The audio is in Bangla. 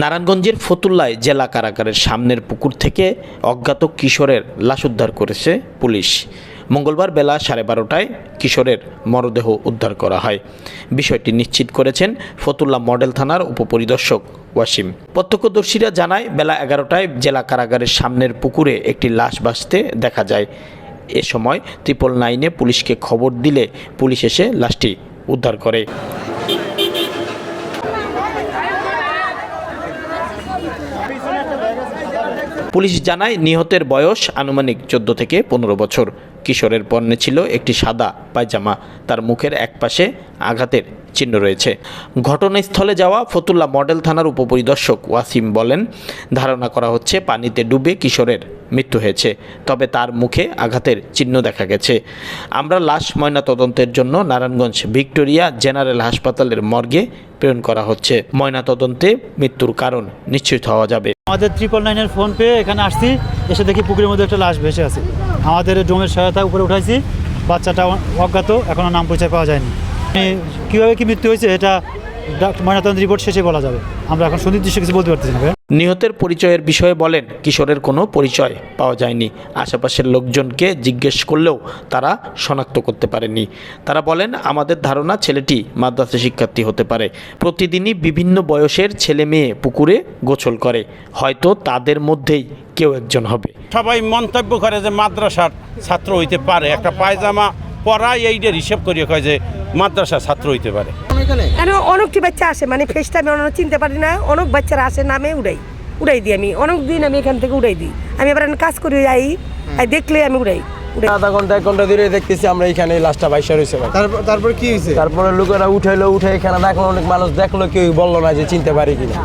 নারায়ণগঞ্জের ফতুল্লায় জেলা কারাগারের সামনের পুকুর থেকে অজ্ঞাত কিশোরের লাশ উদ্ধার করেছে পুলিশ। মঙ্গলবার বেলা সাড়ে বারোটায় কিশোরের মরদেহ উদ্ধার করা হয়। বিষয়টি নিশ্চিত করেছেন ফতুল্লা মডেল থানার উপপরিদর্শক ওয়াসিম। প্রত্যক্ষদর্শীরা জানায়, বেলা এগারোটায় জেলা কারাগারের সামনের পুকুরে একটি লাশ ভাসতে দেখা যায়। এ সময় ত্রিপল নাইনে পুলিশকে খবর দিলে পুলিশ এসে লাশটি উদ্ধার করে। পুলিশ জানায়, নিহতের বয়স আনুমানিক চোদ্দ থেকে পনেরো বছর। কিশোরের পণ্যে ছিল একটি সাদা পায়জামা। তার মুখের একপাশে আঘাতের চিহ্ন রয়েছে। ঘটনাস্থলে যাওয়া ফতুল্লা মডেল থানার উপপরিদর্শক ওয়াসিম বলেন, ধারণা করা হচ্ছে পানিতে ডুবে কিশোরের মৃত্যু হয়েছে, তবে তার মুখে আঘাতের চিহ্ন দেখা গেছে। আমরা লাশ ময়না তদন্তের জন্য নারায়ণগঞ্জ ভিক্টোরিয়া জেনারেল হাসপাতালের মর্গে প্রেরণ করা হচ্ছে। ময়না তদন্তে মৃত্যুর কারণ নিশ্চিত হওয়া যাবে। আমাদের ট্রিপল নাইনের ফোন পেয়ে এখানে আসছি, এসে দেখি পুকুরের মধ্যে একটা লাশ ভেসে আছে। আমাদের ডোমের সহায়তা উপরে উঠাইছি, বাচ্চাটা অজ্ঞাত এখনও নাম পরিচয় পাওয়া যায়নি। কীভাবে কি মৃত্যু হয়েছে এটা ময়নাতদন্ত রিপোর্ট শেষে বলা যাবে। আমরা এখন সুনির্দিষ্ট কিছু বলতে পারতেছি না নিহতের পরিচয়ের বিষয়ে বলেন কিশোরের কোনো পরিচয় পাওয়া যায়নি। আশেপাশের লোকজনকে জিজ্ঞেস করলেও তারা শনাক্ত করতে পারেনি। তারা বলেন আমাদের ধারণা ছেলেটি মাদ্রাসা শিক্ষার্থী হতে পারে। প্রতিদিনই বিভিন্ন বয়সের ছেলে মেয়ে পুকুরে গোসল করে। হয়তো তাদের মধ্যেই কেউ একজন হবে। সবাই মন্তব্য করে যে মাদ্রাসার ছাত্র হইতে পারে। একটা পায়জামা পরা এইটার হিসেব করিয়ে কয় যে মাদ্রাসার ছাত্র হইতে পারে। কেন? অনেকটি বাচ্চা আসে মানে ফেসটা আমি অনেক চিনতে পারি না। অনেক বাচ্চারা আসে নামে উড়াই। উড়াই দিই আমি। অনেক দিন আমি এখান থেকে উড়াই দিই। আমি এবার আমি কাজ করে যাই। আর দেখলে আমি উড়াই। আধা ঘণ্টা এক ঘণ্টা ধরে দেখতেছি আমরা এখানে লাস্টটা বাইশা রয়েছে ভাই। তারপর তারপর কি হয়েছে? তারপরে লোকেরা উঠাইলো উঠে এখানে দেখল অনেক মানুষ দেখল কেউ বলল না যে চিনতে পারি কিনা।